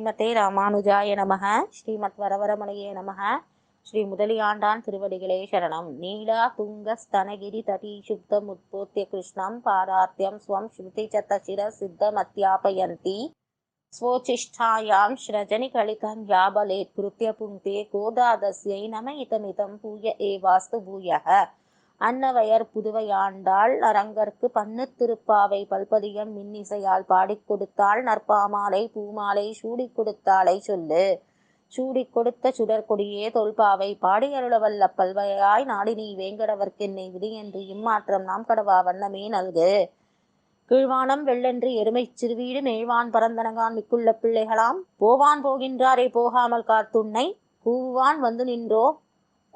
ஸ்ரீமதே ராமானுஜாய நமக. ஸ்ரீமத் வரவரமணியே நமக. ஸ்ரீ முதலியாண்டான் திருவடிகளே சரணம். நீலா துங்க ஸ்தனகிரி தடி சுப்தம் உற்பத்திய கிருஷ்ணம் பாரார்த்தியம் ஸ்வம் ஸ்ருதி சத்தசிர சித்தம் அத்தியாபயந்தி ஸ்வோச்சிஷ்டாயாம் ஸ்ரஜனி கலிதம் யாபலேத் கிருத்திய புங்கே கோதாதஸ்யை நம இதமிதம் பூய ஏவாஸ்து பூயக. அன்னவயர் புதுவையாண்டாள் அரங்கற்கு பண்ணு திருப்பாவை பல்பதியம் மின்னிசையால் பாடிக் கொடுத்தாள். நற்பாமாலை பூமாலை சூடிக் கொடுத்தாளை சொல்லு. சூடிக் கொடுத்த சுடர்கொடியே தொல்பாவை பாடி அருளவல்ல பல்வையாய் நாடினி வேங்கடவர்க்கென்னை விதி என்று இம்மாற்றம் நாம் கடவா வண்ணமே நல்கு. கீழ்வானம் வெள்ளென்று எருமைச் சிறுவீடு மேழ்வான் பரந்தனகான் மிக்குள்ள பிள்ளைகளாம். போவான் போகின்றாரே போகாமல் காத்துன்னை கூவான் வந்து நின்றோ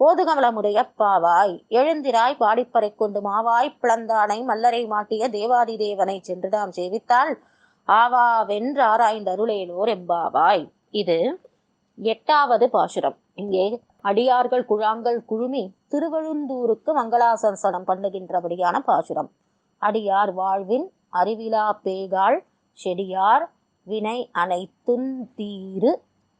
கோதுகமலமுடைய பாவாய். எழுந்திராய் பாடிப்பறை கொண்டு மாவாய் பிளந்தானை மல்லரை மாட்டிய தேவாதி தேவனை சென்று நாம் சேவித்தால் ஆவாவென்றாராய்ந்தருளேலோர் எம்பாவாய். இது எட்டாவது பாசுரம். இங்கே அடியார்கள் குழாங்கள் குழுமி திருவழுந்தூருக்கு மங்களாசன்சனம் பண்ணுகின்றபடியான பாசுரம். அடியார் வாழ்வின் அறிவிலா பேகாள் செடியார் வினை அனைத்துந்தீரு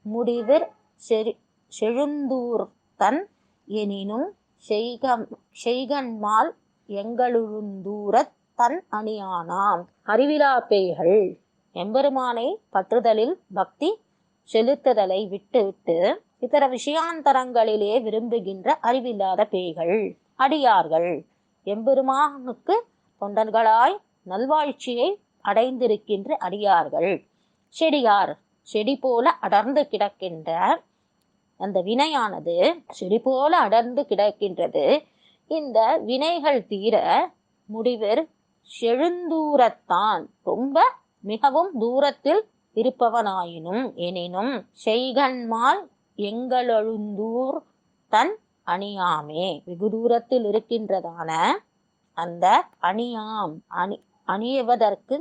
முடிவிற் செழுந்தூர் செழுந்தூர்த்தன் எனினும் செய்கம் செய்கன்மால் எங்களுந்தூரத் தன் அணியானாம். அறிவிலா பேய்கள் எம்பெருமானை பற்றுதலில் பக்தி செலுத்துதலை விட்டுவிட்டு இதர விஷயாந்தரங்களிலே விரும்புகின்ற அறிவில்லாத பேய்கள் அடியார்கள் எம்பெருமானுக்கு தொண்டர்களாய் நல்வாழ்ச்சியை அடைந்திருக்கின்ற அடியார்கள். செடியார் செடி போல அடர்ந்து கிடக்கின்ற அந்த வினையானது செடி போல அடர்ந்து கிடக்கின்றது. இந்த வினைகள் தீர முடிவர் செழுந்தூரத்தான். ரொம்ப மிகவும் தூரத்தில் இருப்பவனாயினும் எனினும் செய்கன்மால் எங்களழுந்தூர் தன் அணியாமே. வெகு தூரத்தில் இருக்கின்றதான அந்த அணியாம் அணி அணியவதற்கு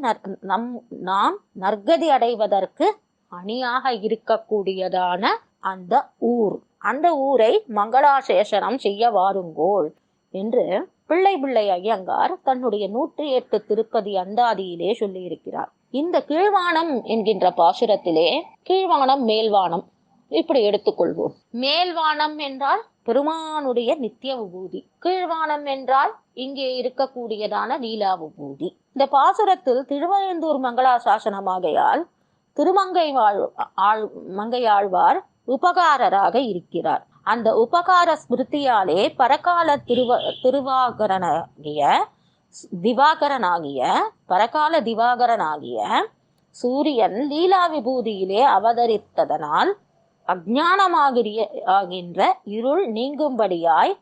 நம் நாம் நற்கதி அடைவதற்கு அணியாக இருக்கக்கூடியதான அந்த ஊர். அந்த ஊரை மங்களாசேஷனம் செய்ய வாருங்கோள் என்று பிள்ளை பிள்ளை ஐயங்கார் தன்னுடைய நூற்றி எட்டு திருப்பதி அந்தாதியிலே சொல்லியிருக்கிறார். இந்த கீழ்வானம் என்கின்ற பாசுரத்திலே கீழ்வானம் மேல்வானம் இப்படி எடுத்துக்கொள்வோம். மேல்வானம் என்றால் பெருமானுடைய நித்திய விபூதி. கீழ்வானம் என்றால் இங்கே இருக்கக்கூடியதான லீலா விபூதி. இந்த பாசுரத்தில் திருவயந்தூர் மங்களாசாசனமாகையால் திருமங்கை வாழ் ஆள் மங்கையாழ்வார் உபகாரராக இருக்கிறார். அந்த உபகார ஸ்மிருதியாலே பரகால திருவ திருவாகரனாகிய திவாகரனாகிய பரகால திவாகரனாகிய சூரியன் லீலா விபூதியிலே அவதரித்ததனால் அஜானமாகிய ஆகின்ற இருள் நீங்கும்படியாய்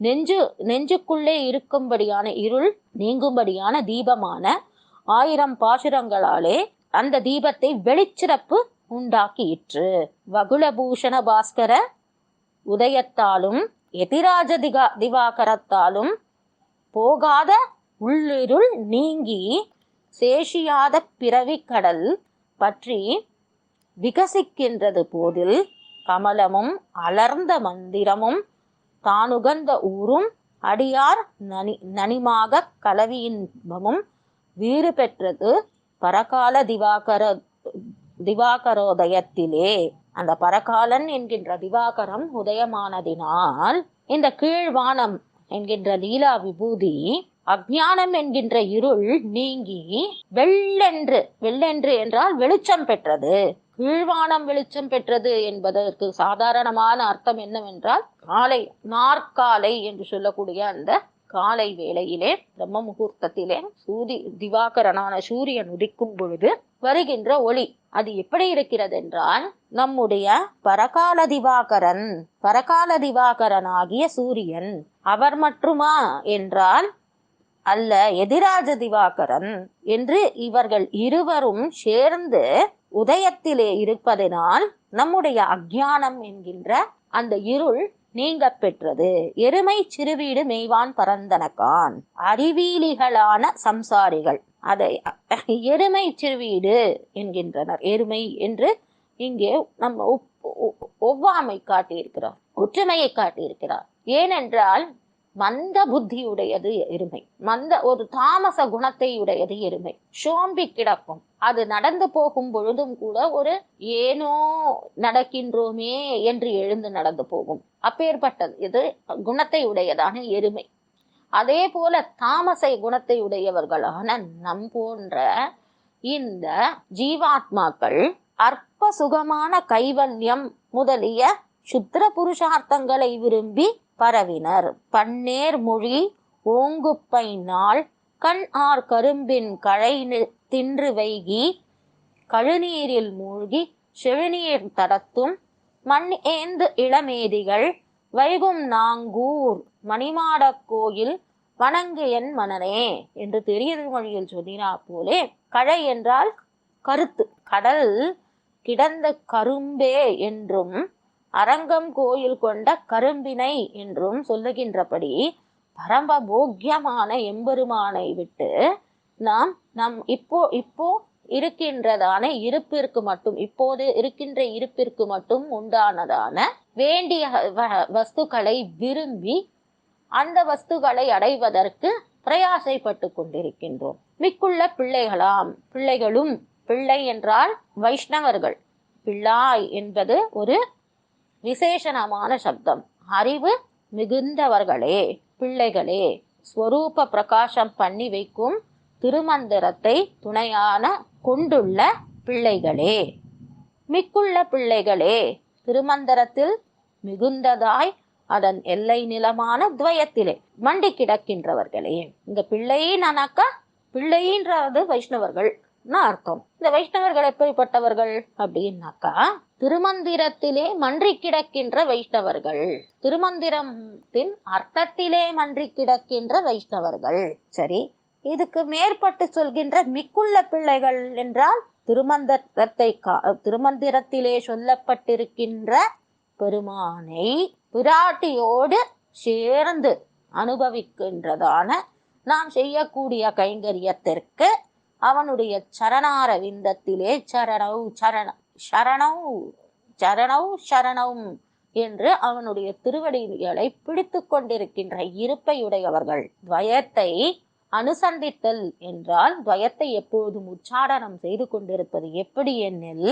நெஞ்சு நெஞ்சுக்குள்ளே இருக்கும்படியான இருள் நீங்கும்படியான தீபமான ஆயிரம் பாசுரங்களாலே அந்த தீபத்தை வெளிச்சிறப்பு உண்டாக்கியிற்று. வகுலபூஷண பாஸ்கர உதயத்தாலும் எதிராஜ திகா திவாகரத்தாலும் போகாத உள்ளிருள் நீங்கி சேஷியாத பிறவிக்கடல் கடல் பற்றி விகசிக்கின்றது போதில் கமலமும் அலர்ந்த மந்திரமும் தானுகந்த ஊரும் அடியார் நனி நனிமாக கலவியின்பமும் வீறு பெற்றது பரகால திவாகர திவாகரோதயத்திலே அந்த பரகாலன் என்கின்ற திவாகரம் உதயமானதினால் இந்த கீழ்வானம் என்கின்ற லீலா விபூதி அஜானம் என்கின்ற இருள் நீங்கி வெள்ளென்று வெள்ளென்று என்றால் வெளிச்சம் பெற்றது. கீழ்வானம் வெளிச்சம் பெற்றது என்பதற்கு சாதாரணமான அர்த்தம் என்னவென்றால் காலை நாற்காலை என்று சொல்லக்கூடிய அந்த காலை வேளையிலே பிரம்ம முகூர்த்தத்திலே சூதி திவாகரனான சூரியன் உதிக்கும் பொழுது வருகின்ற ஒளி. அது எப்படி இருக்கிறது என்றால் நம்முடைய பரகால திவாகரன் பரகால திவாகரன் ஆகிய சூரியன் அவர் மட்டுமா என்றால் அல்ல எதிராஜ திவாகரன் என்று இவர்கள் இருவரும் சேர்ந்து உதயத்திலே இருப்பதனால் நம்முடைய அக்ஞானம் என்கின்ற அந்த இருள் நீங்க பெற்றது. எருமை சிறுவீடு மெய்வான் பரந்தனக்கான் அறிவீலிகளான சம்சாரிகள். அதை எருமை சிறுவீடு என்கின்றனர். எருமை என்று இங்கே நம்ம ஒவ்வாமை காட்டியிருக்கிறார் ஒற்றுமையை காட்டியிருக்கிறார். ஏனென்றால் மந்த புத்தியுடையது எருமை. மந்த ஒரு தாமச குணத்தை உடையது எருமை. சோம்பி கிடக்கும். அது நடந்து போகும் பொழுதும் கூட ஒரு ஏனோ நடக்கின்றோமே என்று எழுந்து நடந்து போகும். அப்பேற்பட்டது. இது குணத்தை உடையதான எருமை. அதே போல தாமசை குணத்தை உடையவர்களான நம் போன்ற இந்த ஜீவாத்மாக்கள் அற்ப சுகமான கைவல்யம் முதலிய சுத்திர புருஷார்த்தங்களை விரும்பி பரவினர். பன்னேர் மொழி ஓங்குப்பை நாள் கண் ஆர் கரும்பின் கழை நி- தின்று வைகி கழுநீரில் மூழ்கி செழுநீர் தடத்தும் மண் ஏந்து இளமேதிகள் வைகும் நாங்கூர் மணிமாடக் கோயில் வணங்கு என் மனனே என்று திருமொழியில் சொல்லினா போலே. கழை என்றால் கருத்து கடல் கிடந்த கரும்பே என்றும் அரங்கம் கோயில் கொண்ட கரும்பினை என்றும் சொல்லுகின்றபடி பரம போக்கியமான எம்பெருமானை விட்டு நாம் நம் இப்போ இப்போ இருக்கின்றதான இருப்பிற்கு மட்டும் இப்போது இருக்கின்ற இருப்பிற்கு மட்டும் உண்டானதான வேண்டிய வ- வஸ்துக்களை விரும்பி அந்த வஸ்துக்களை அடைவதற்கு பிரயாசைப்பட்டு கொண்டிருக்கின்றோம். மிக்குள்ள பிள்ளைகளாம் பிள்ளைகளும் பிள்ளை என்றால் வைஷ்ணவர்கள். பிள்ளாய் என்பது ஒரு விசேஷணமான சப்தம். அறிவு மிகுந்தவர்களே பிள்ளைகளே ஸ்வரூப பிரகாசம் பண்ணி வைக்கும் திருமந்திரத்தை துணையான கொண்டுள்ள பிள்ளைகளே. மிக்குள்ள பிள்ளைகளே திருமந்திரத்தில் மிகுந்ததாய் அதன் எல்லை நிலமான துவயத்திலே மண்டி கிடக்கின்றவர்களே. இந்த பிள்ளையினாக்கா பிள்ளைன்றது வைஷ்ணவர்கள் அர்த்தம். இந்த வைஷ்ணவர்கள் எப்படிப்பட்டவர்கள் அப்படின்னாக்கா திருமந்திரத்திலே மன்றி கிடக்கின்ற வைஷ்ணவர்கள். திருமந்திரத்தின் அர்த்தத்திலே மன்றி கிடக்கின்ற வைஷ்ணவர்கள். சரி இதுக்கு மேற்பட்டு சொல்கின்ற மிக்குள்ள பிள்ளைகள் என்றால் திருமந்திரத்தை கா- திருமந்திரத்திலே சொல்லப்பட்டிருக்கின்ற பெருமானை பிராட்டியோடு சேர்ந்து அனுபவிக்கின்றதான நாம் செய்யக்கூடிய கைங்கரியத்திற்கு அவனுடைய சரணார விந்தத்திலே சரணௌ சரண சரணௌ சரணௌ சரணம் என்று அவனுடைய திருவடிகளை பிடித்து கொண்டிருக்கின்ற இருப்பையுடையவர்கள். துவயத்தை அனுசந்தித்தல் என்றால் துவயத்தை எப்போதும் உச்சாடனம் செய்து கொண்டிருப்பது எப்படி என்னில்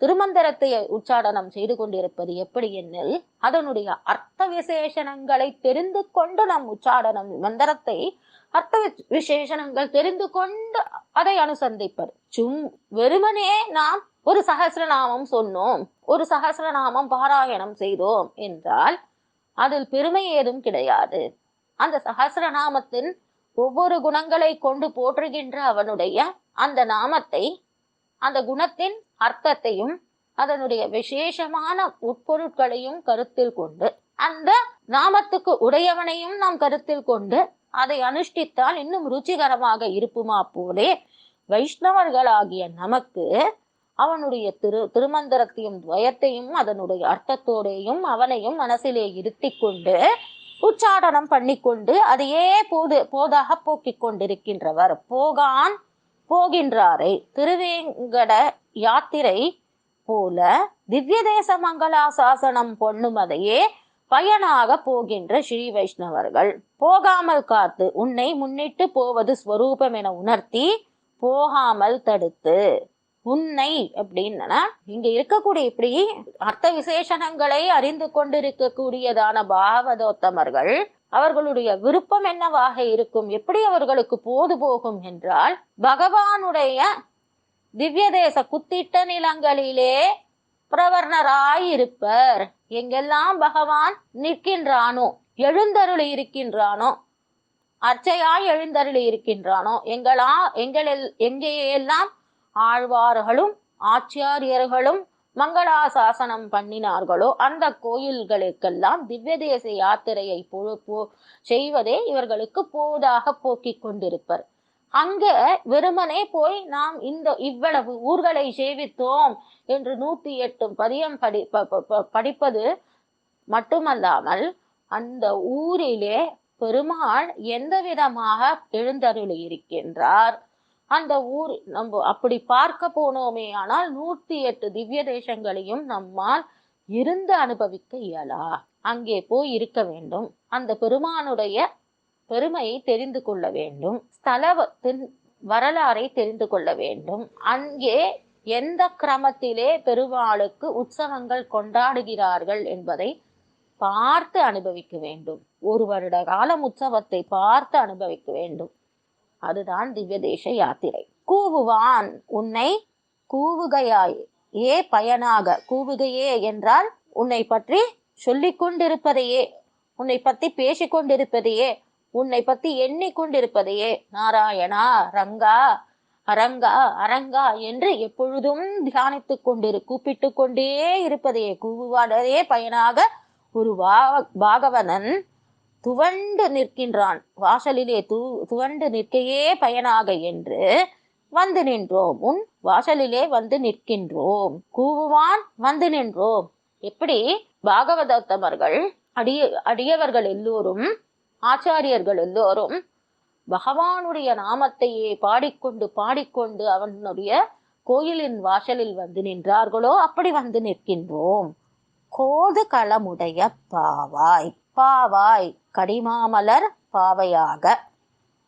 திருமந்திரத்தை உச்சாடனம் செய்து கொண்டிருப்பது எப்படி என்னில் அதனுடைய அர்த்த விசேஷணங்களை தெரிந்து கொண்டு நம் உச்சாடனம் மந்திரத்தை அர்த்த வி- விசேஷணங்கள் தெரிந்து கொண்டு அதை அனுசந்திப்பது சும் வெறுமனே நாம் ஒரு சகசிரநாமம் சொன்னோம். ஒரு சகசிரநாமம் பாராயணம் செய்தோம் என்றால் அதில் பெருமை ஏதும் கிடையாது. அந்த சகசிரநாமத்தின் ஒவ்வொரு குணங்களை கொண்டு போற்றுகின்ற அவனுடைய அந்த நாமத்தை அந்த குணத்தின் அர்த்தத்தையும் அதனுடைய விசேஷமான உட்பொருட்களையும் கருத்தில் கொண்டு அந்த நாமத்துக்கு உடையவனையும் நாம் கருத்தில் கொண்டு அதை அனுஷ்டித்தால் இன்னும் ருச்சிகரமாக இருப்புமா போலே வைஷ்ணவர்களாகிய நமக்கு அவனுடைய திரு திருமந்திரத்தையும் துவயத்தையும் அதனுடைய அர்த்தத்தோடையும் அவனையும் மனசிலே இருத்தி கொண்டு உச்சாடனம் பண்ணிக்கொண்டு அதையே போது போதாக போக்கிக் கொண்டிருக்கின்றவர். போகான் போகின்றாரை. திருவேங்கட யாத்திரை போல திவ்ய தேச மங்களாசாசனம் பொண்ணுமதையே பயனாக போகின்ற ஸ்ரீ வைஷ்ணவர்கள். போகாமல் காத்து உன்னை முன்னிட்டு போவது ஸ்வரூபம் என உணர்த்தி போகாமல் தடுத்து. உன்னை அப்படின்னா இங்க இருக்கக்கூடிய இப்படி அர்த்த விசேஷணங்களை அறிந்து கொண்டிருக்கக்கூடியதான பாவதோத்தமர்கள் அவர்களுடைய விருப்பம் என்னவாக இருக்கும்? எப்படி அவர்களுக்கு போது போகும் என்றால் பகவானுடைய திவ்ய தேச குத்திட்ட நிலங்களிலே பிரவர்ணராயிருப்பர் எங்கெல்லாம் பகவான் நிற்கின்றானோ எழுந்தருளி இருக்கின்றானோ அர்ச்சையாய் எழுந்தருளி இருக்கின்றானோ எங்களா எங்களில் எங்கேயெல்லாம் ஆழ்வார்களும் ஆச்சாரியர்களும் மங்களாசாசனம் பண்ணினார்களோ அந்த கோயில்களுக்கெல்லாம் திவ்ய தேச யாத்திரையை பொழு- போ- செய்வதே இவர்களுக்கு போதாக போக்கிக் கொண்டிருப்பர். அங்க வெறுமனே போய் நாம் இந்த இவ்வளவு ஊர்களை சேவித்தோம் என்று நூத்தி எட்டு பதியம் படி ப- ப- ப- படிப்பது மட்டுமல்லாமல் அந்த ஊரிலே பெருமாள் எந்த விதமாக எழுந்தருளி இருக்கின்றார் அந்த ஊர் நம்ம அப்படி பார்க்க போனோமே ஆனால் நூற்றி எட்டு திவ்ய தேசங்களையும் நம்மால் இருந்து அனுபவிக்க இயலா. அங்கே போய் இருக்க வேண்டும். அந்த பெருமானுடைய பெருமையை தெரிந்து கொள்ள வேண்டும். ஸ்தலத்தின் வரலாறை தெரிந்து கொள்ள வேண்டும். அங்கே எந்த கிரமத்திலே பெருமாளுக்கு உற்சவங்கள் கொண்டாடுகிறார்கள் என்பதை பார்த்து அனுபவிக்க வேண்டும். ஒரு வருட காலம் உற்சவத்தை பார்த்து அனுபவிக்க வேண்டும். அதுதான் திவ்ய தேச யாத்திரை. கூவுவான் உன்னை கூவுகையாய். ஏ பயனாக கூவுகையே என்றால் உன்னை பற்றி சொல்லிக் கொண்டிருப்பதையே உன்னை பத்தி பேசிக் கொண்டிருப்பதையே உன்னை பத்தி எண்ணிக்கொண்டிருப்பதையே நாராயணா ரங்கா அரங்கா அரங்கா என்று எப்பொழுதும் தியானித்துக் கொண்டிரு கூப்பிட்டு கொண்டே இருப்பதையே கூவுவானதே பயனாக ஒரு பாகவதன் துவண்டு நிற்கின்றான். வாசலிலே து துவண்டு நிற்கையே பயனாக என்று வந்து நின்றோம். உன் வாசலிலே வந்து நிற்கின்றோம். கூவுவான் வந்து நின்றோம். எப்படி? பாகவதத்தமர்கள் அடிய அடியவர்கள் எல்லோரும் ஆச்சாரியர்கள் எல்லோரும் பகவானுடைய நாமத்தையே பாடிக்கொண்டு பாடிக்கொண்டு அவனுடைய கோயிலின் வாசலில் வந்து நின்றார்களோ அப்படி வந்து நிற்கின்றோம். கோது களமுடைய பாவாய். பாவாய் கடிமாமலர் பாவையாக.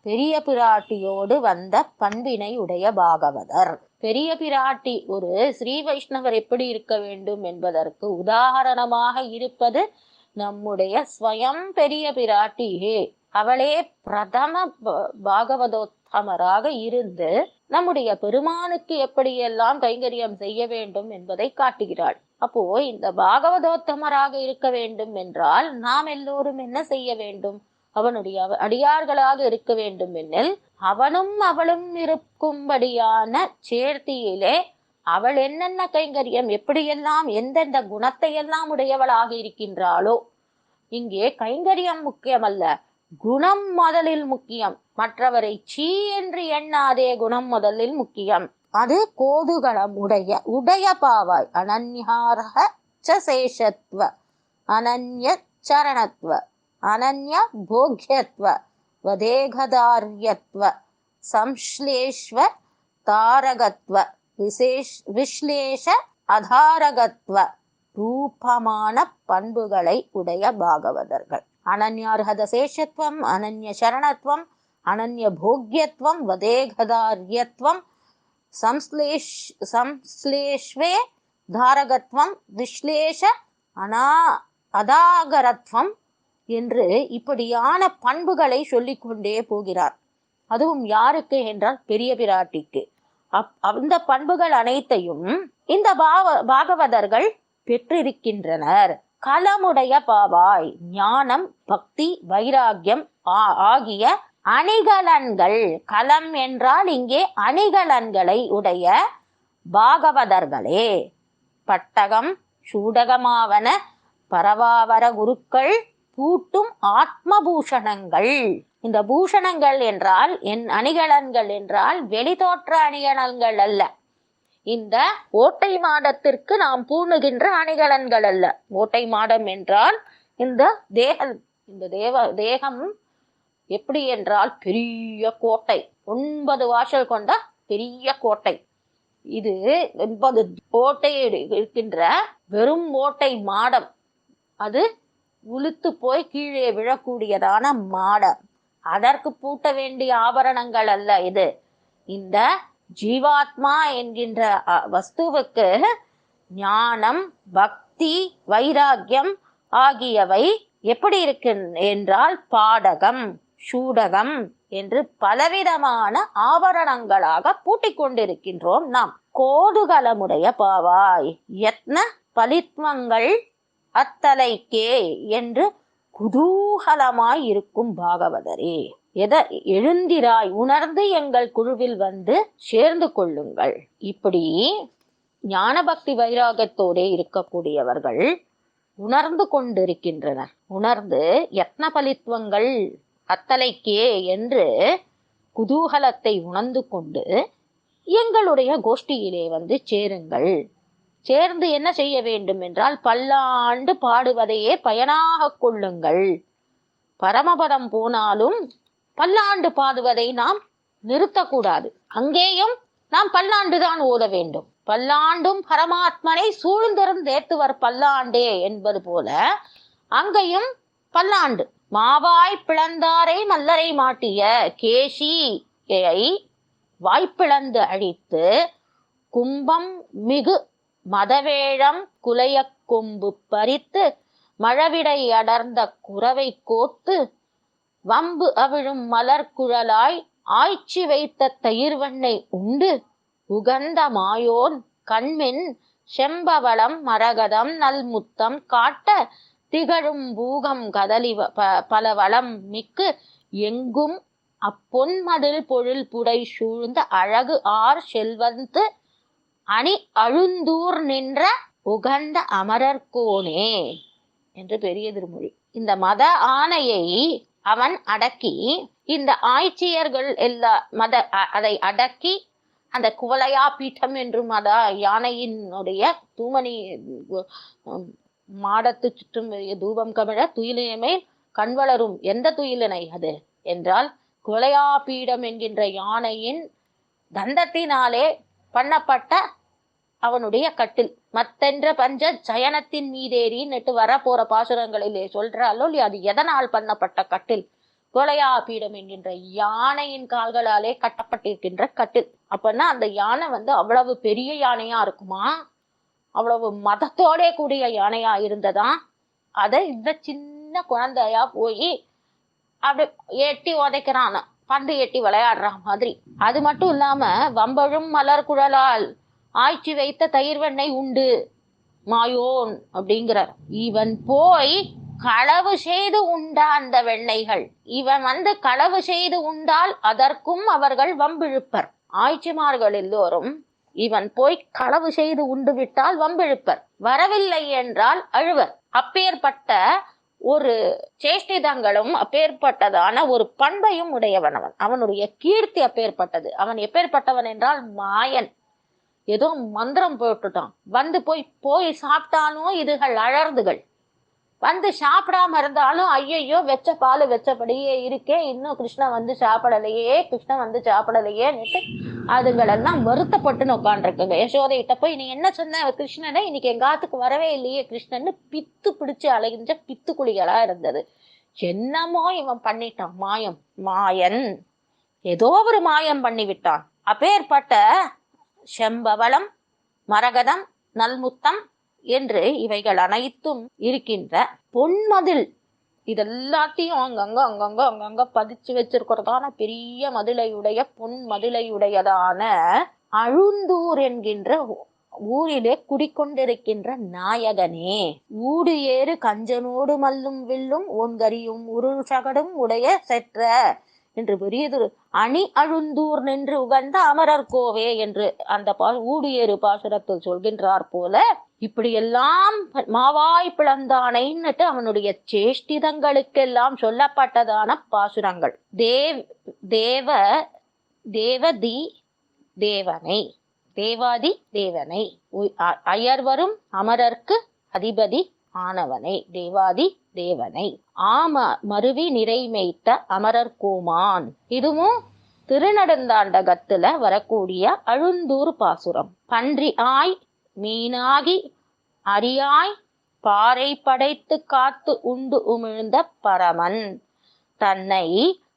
பெரிய பிராட்டியோடு வந்த பண்பினை உடைய பாகவதர். பெரிய பிராட்டி ஒரு ஸ்ரீ வைஷ்ணவர் எப்படி இருக்க வேண்டும் என்பதற்கு உதாரணமாக இருப்பது நம்முடைய ஸ்வயம் பெரிய பிராட்டியே. அவளே பிரதம ப- பாகவதோத்தமராக இருந்து நம்முடைய பெருமானுக்கு எப்படியெல்லாம் கைங்கரியம் செய்ய வேண்டும் என்பதை காட்டுகிறாள். அப்போ இந்த பாகவதோத்தமராக இருக்க வேண்டும் என்றால் நாம் எல்லோரும் என்ன செய்ய வேண்டும்? அவனுடைய அடியார்களாக இருக்க வேண்டும் எனில் அவனும் அவளும் இருக்கும்படியான சேர்த்தியிலே அவள் என்னென்ன கைங்கரியம் எப்படியெல்லாம் எந்தெந்த குணத்தை எல்லாம் உடையவளாக இருக்கின்றாளோ. இங்கே கைங்கரியம் முக்கியமல்ல குணம் முதலில் முக்கியம். மற்றவரை சீ என்று எண்ணாதே குணம் முதலில் முக்கியம். அது கோதுகளம் உடைய உடைய பாவாய் அனன்யார்ஹ சேஷத்துவ சேஷத்வ அனன்ய சரணத்வ அனன்ய போக்யத்வ வதேகதார்யத்துவ சம்ஸ்லேஷ்வ தாரகத்வ விசேஷ் விஸ்லேஷ அதாரகத்வ ரூபமான பண்புகளை உடைய பாகவதர்கள். அனன்யார்ஹத சேஷத்துவம் அனன்ய சரணத்துவம் அனன்ய போக்யத்துவம் வதேகதார்யத்வம் சம்ஸ்லேஷ் சம்ஸ்லேஷ்வே தாரகத்வம் விஸ்லேஷ அனா அதாகரத்வம் என்று இப்படியான பண்புகளை சொல்லிக்கொண்டே போகிறார். அதுவும் யாருக்கு என்றால் பெரிய பிராட்டிக்கு அப் அந்த பண்புகள் அனைத்தையும் இந்த பாவ பாகவதர்கள் பெற்றிருக்கின்றனர். கலமுடைய பாவாய் ஞானம் பக்தி வைராகியம் ஆ- ஆகிய அணிகலன்கள். களம் என்றால் இங்கே அணிகலன்களை உடைய பாகவதர்களே. பட்டகம் சூடகமாவன பரவாவர குருக்கள் பூட்டும் ஆத்மபூஷணங்கள். இந்த பூஷணங்கள் என்றால் என் அணிகலன்கள் என்றால் வெளித்தோற்ற அணிகலன்கள் அல்ல. இந்த ஓட்டை மாடத்திற்கு நாம் பூணுகின்ற அணிகலன்கள் அல்ல. ஓட்டை மாடம் என்றால் இந்த தேக இந்த தேவ தேகம் எப்படி என்றால் பெரிய கோட்டை ஒன்பது வாசல் கொண்ட பெரிய கோட்டை. இது ஒன்பது கோட்டை இருக்கின்ற வெறும் ஓட்டை மாடம். அது உளுத்து போய் கீழே விழக்கூடியதான மாடம். அதற்கு பூட்ட வேண்டிய ஆபரணங்கள் அல்ல இது. இந்த ஜீவாத்மா என்கின்ற வஸ்துவுக்கு ஞானம் பக்தி வைராக்கியம் ஆகியவை எப்படி இருக்கு என்றால் பாடகம். சூடகம் என்று பலவிதமான ஆபரணங்களாக பூட்டிக் கொண்டிருக்கின்றோம் நாம். கோதுகலமுடைய பாவாய் யத்ன பலித்மங்கள் அத்தலைக்கே என்று குதூகலமாய் இருக்கும் பாகவதரே. எத எழுந்திராய் உணர்ந்து எங்கள் குழுவில் வந்து சேர்ந்து கொள்ளுங்கள். இப்படி ஞான பக்தி வைராகத்தோடே இருக்கக்கூடியவர்கள் உணர்ந்து கொண்டிருக்கின்றனர். உணர்ந்து யத்ன பலித்துவங்கள் அத்தலைக்கே என்று குதூகலத்தை உணர்ந்து கொண்டு எங்களுடைய கோஷ்டியிலே வந்து சேருங்கள். சேர்ந்து என்ன செய்ய வேண்டும் என்றால் பல்லாண்டு பாடுவதையே பயனாக கொள்ளுங்கள். பரமபதம் போனாலும் பல்லாண்டு பாடுவதை நாம் நிறுத்தக்கூடாது. அங்கேயும் நாம் பல்லாண்டு தான் ஓத வேண்டும். பல்லாண்டும் பரமாத்மனை சூழ்ந்திருந்தேத்துவர் பல்லாண்டே என்பது போல அங்கேயும் பல்லாண்டு மாவாய் பிளந்தாரை மல்லரை மாட்டிய கேசியை வாய்ப்பிளந்து அழித்து கும்பம் மிகு மதவேழம் குலைய கொம்பு பறித்து மழவிடை அடர்ந்த குறவை கோத்து வம்பு அவிழும் மலர்குழலாய் ஆய்ச்சி வைத்த தயிர்வண்ணை உண்டு. உகந்த மாயோன் கண்மின் செம்பவளம் மரகதம் நல்முத்தம் காட்ட திகழும் பூகம் கதலி வ- ப- பல வளம் மிக்கு எங்கும் அப்பொன்மதில் பொழில் புடை சூழ்ந்த அழகு ஆர் செல்வந்து அணி அழுந்தூர் நின்ற உகந்த அமரர்கோனே என்று பெரிய திருமொழி. இந்த மத ஆணையை அவன் அடக்கி இந்த ஆய்ச்சியர்கள் எல்லா மத அதை அடக்கி அந்த குவலையா பீட்டம் என்று மத யானையினுடைய தூமணி உம், மாடத்து சுற்றும் தூபம் கமிழ துயிலினை கண் வளரும் எந்த துயிலினை அது? என்றால் குலையாபீடம் என்கின்ற யானையின் தந்தத்தினாலே பண்ணப்பட்ட அவனுடைய கட்டில். மத்தென்ற பஞ்ச ஜயனத்தின் மீதேறின்னுட்டு வரப்போற பாசுரங்களிலே சொல்றாலோ அது எதனால் பண்ணப்பட்ட கட்டில்? கொலையா பீடம் என்கின்ற யானையின் கால்களாலே கட்டப்பட்டிருக்கின்ற கட்டில். அப்பன்னா அந்த யானை வந்து அவ்வளவு பெரிய யானையா இருக்குமா? அவ்வளவு மதத்தோடே கூடிய யானையா இருந்ததா? அதை இந்த சின்ன குழந்தையா போய் அப்படி எட்டி உதைக்கிறான். பந்து எட்டி விளையாடுற மாதிரி. அது மட்டும் இல்லாம வம்பழும் மலர் குழலால் ஆய்ச்சி வைத்த தயிர் வெண்ணெய் உண்டு. மாயோன் அப்படிங்கிறார். இவன் போய் களவு செய்து உண்ட அந்த வெண்ணெய்கள். இவன் வந்து களவு செய்து உண்டால் அதற்கும் அவர்கள் வம்பிழுப்பர். ஆய்ச்சிமார்கள் எல்லோரும் இவன் போய் களவு செய்து உண்டு விட்டால் வம்பிழுப்பர். வரவில்லை என்றால் அழுவர். அப்பேற்பட்ட ஒரு சேஷ்டிதங்களும் அப்பேற்பட்டதான ஒரு பண்பையும் உடையவன் அவன். அவனுடைய கீர்த்தி அப்பேற்பட்டது. அவன் எப்பேற்பட்டவன் என்றால் மாயன். ஏதோ மந்திரம் போட்டுட்டான். வந்து போய் போய் சாப்பிட்டாலும் இதுகள் அழர்ந்துகள். வந்து சாப்பிடாம இருந்தாலும் ஐயையோ வெச்ச பால் வெச்சபடியே இருக்கே இன்னும் கிருஷ்ணன் வந்து சாப்பிடலையே கிருஷ்ணன் வந்து சாப்பிடலையேன்னுட்டு அதுங்களெல்லாம் வருத்தப்பட்டுன்னு உட்காந்துருக்குங்க யசோதைகிட்ட போய் நீ என்ன சொன்ன கிருஷ்ணனை? இன்னைக்கு எங்காத்துக்கு வரவே இல்லையே கிருஷ்ணன்னு பித்து பிடிச்சு அலைஞ்ச பித்து குழிகளா இருந்தது. என்னமோ இவன் பண்ணிட்டான் மாயம் மாயன். ஏதோ ஒரு மாயம் பண்ணி விட்டான் அப்பேற்பட்ட செம்பவளம் மரகதம் நல்முத்தம் என்று இவைகள் அனைத்தும் இருக்கின்ற பொன்மதில். இதெல்லாத்தையும் அங்கங்க அங்கங்க அங்கங்க பதிச்சு வச்சிருக்கிறதான பெரிய மதிலையுடைய பொன் மதுளையுடையதான அழுந்தூர் என்கின்ற ஊரிலே குடிக்கொண்டிருக்கின்ற நாயகனே. ஊடு ஏறு கஞ்சனோடு மல்லும் வில்லும் ஒன்கரியும் உருள் சகடும் உடைய செற்ற என்று பெரியதொரு அணி அழுந்தூர் நின்று உகந்த அமரர் கோவே என்று அந்த பா ஊடு ஏறு பாசுரத்தில் சொல்கின்றார் போல இப்படியெல்லாம் மாவாய் பிளந்தானைன்னுட்டு அவனுடைய சேஷ்டிதங்களுக்கெல்லாம் சொல்லப்பட்டதான பாசுரங்கள். தேவ் தேவ தேவதி தேவனை தேவாதி தேவனை. அயர்வரும் அமரர்க்கு அதிபதி ஆனவனை. தேவாதி தேவனை. ஆம மருவி நிறைமேய்த்த அமரர் கோமான். இதுவும் திருநடந்தாண்டகத்துல வரக்கூடிய அழுந்தூர் பாசுரம். பன்றி ஆய் மீனாகி அரியாய் பாறை படைத்து காத்து உண்டு உமிழ்ந்த பரமன். தன்னை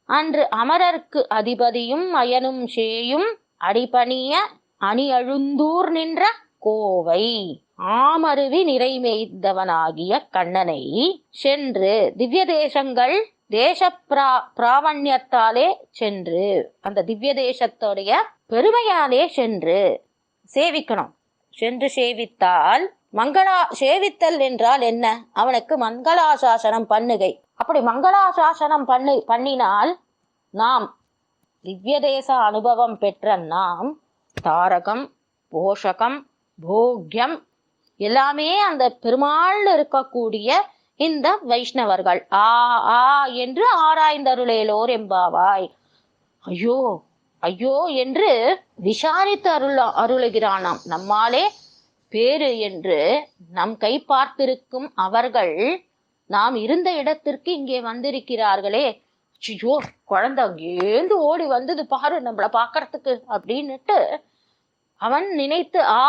அன்று அமரர்க்கு அதிபதியும் அயனும் சேயும் அடிபணிய அணி அழுந்தூர் நின்ற கோவை. ஆமருவி நிறைமேய்ந்தவனாகிய கண்ணனை சென்று திவ்ய தேசங்கள் தேச பிரா பிராவண்யத்தாலே சென்று அந்த திவ்ய தேசத்துடைய பெருமையாலே சென்று சேவிக்கணும். சென்று சேவித்தால் மங்களா சேவித்தல் என்றால் என்ன? அவனுக்கு மங்களாசாசனம் பண்ணுகை. அப்படி மங்களாசாசனம் பண்ணி பண்ணினால் நாம் திவ்யதேச அனுபவம் பெற்ற நாம் தாரகம் போஷகம் போக்யம் எல்லாமே அந்த பெருமாள் இருக்கக்கூடிய இந்த வைஷ்ணவர்கள். ஆ ஆ என்று ஆராய்ந்தருளேலோர் எம்பாவாய் ஐயோ ஐயோ என்று விசாரித்து அருள அருளுகிறானாம். நம்மாலே பேரு என்று நம் கை பார்த்திருக்கும் அவர்கள் நாம் இருந்த இடத்திற்கு இங்கே வந்திருக்கிறார்களே. ஐயோ குழந்தை அங்கேந்து ஓடி வந்தது பாரு நம்மள பார்க்கறதுக்கு அப்படின்னுட்டு அவன் நினைத்து ஆ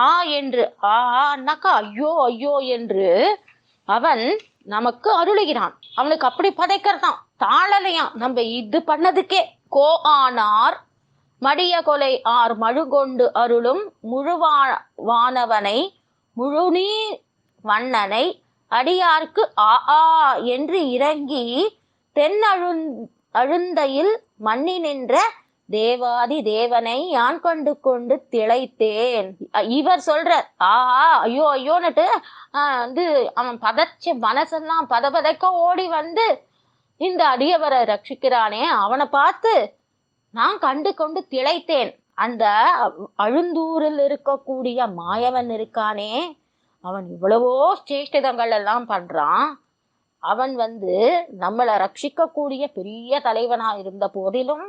ஆ என்று ஆனாக்கா ஐயோ ஐயோ என்று அவன் நமக்கு அருளுகிறான். அவனுக்கு அப்படி பதைக்கிறதான் தாழலையாம். நம்ம இது பண்ணதுக்கே. கோ ஆனார் மடியகொலை ஆர் மழுகொண்டு அருளும் முழுவா வானவனை முழுநீ வண்ணனை அடியார்க்கு ஆ ஆ என்று இறங்கி தென் அழுந் அழுந்தையில் மன்னி நின்ற தேவாதி தேவனை யான் கண்டு கொண்டு திளைத்தேன். இவர் சொல்றார் ஆஹா ஐயோ ஐயோன்னுட்டு வந்து அவன் பதச்ச மனசெல்லாம் பதபதைக்க ஓடி வந்து இந்த அடியவரை ரட்சிக்கிறானே அவனை பார்த்து நான் கண்டு கொண்டு திளைத்தேன். அந்த அழுந்தூரில் இருக்கக்கூடிய மாயவன் இருக்கானே அவன் இவ்வளவோ சேஷ்டிதங்கள் எல்லாம் பண்றான். அவன் வந்து நம்மளை ரட்சிக்கக்கூடிய பெரிய தலைவனா இருந்த போதிலும்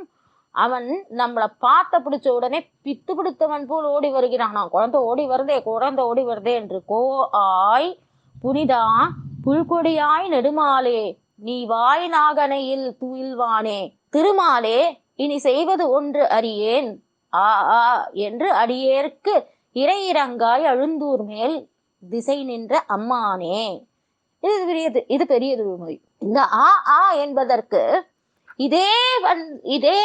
அவன் நம்மளை பார்த்த பிடிச்ச உடனே பித்து பிடித்தவன் போல் ஓடி வருகிறானான் குழந்தை ஓடி வருதே குழந்தை ஓடி வருதே என்று கோ ஆய் புனிதா புல்கொடியாய் நெடுமாலே நீ வாய் நாகனையில் துயில்வானே திருமாலே இனி செய்வது ஒன்று அறியேன். ஆ ஆ என்று அடியேற்கு இறையிறங்காய் அழுந்தூர் மேல் திசை நின்ற அம்மானே. இது பெரியது இது பெரியது நோய் இந்த ஆ ஆ என்பதற்கு இதே வந் இதே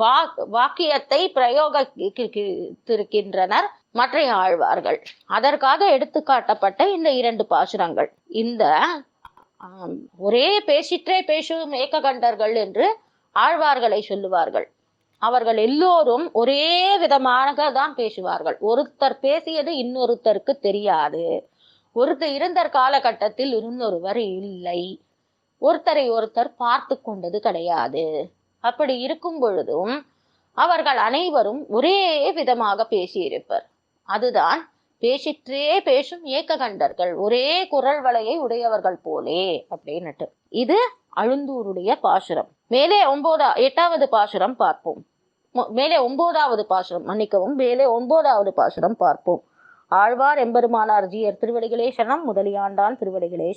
வா வாக்கியத்தை பிரயோகித்திருக்கின்றனர் மற்ற ஆழ்வார்கள். அதற்காக எடுத்துக்காட்டப்பட்ட இந்த இரண்டு பாசுரங்கள். இந்த ஒரே பேசிற்றே பேசும் ஏக்ககண்டர்கள் என்று ஆழ்வார்களை சொல்லுவார்கள். அவர்கள் எல்லோரும் ஒரே விதமாக தான் பேசுவார்கள். ஒருத்தர் பேசியது இன்னொருத்தருக்கு தெரியாது. ஒருத்தர் இருந்த காலகட்டத்தில் இன்னொருவர் இல்லை. ஒருத்தரை ஒருத்தர் பார்த்து கொண்டது கிடையாது. அப்படி இருக்கும் பொழுதும் அவர்கள் அனைவரும் ஒரே விதமாக பேசியிருப்பர். அதுதான் பேசிற்றே பேசும் ஏக்ககண்டர்கள். ஒரே குரல் வலையை உடையவர்கள் போலே அப்படின்னுட்டு. இது அழுந்தூருடைய பாசுரம். மேலே ஒன்பதா எட்டாவது பாசுரம் பார்ப்போம். மேலே ஒன்பதாவது பாசுரம் மன்னிக்கவும் மேலே ஒன்பதாவது பாசுரம் பார்ப்போம். ஆழ்வார் எம்பெருமானார் ஜியர் திருவடிகளே முதலியாண்டான் திருவடிகளே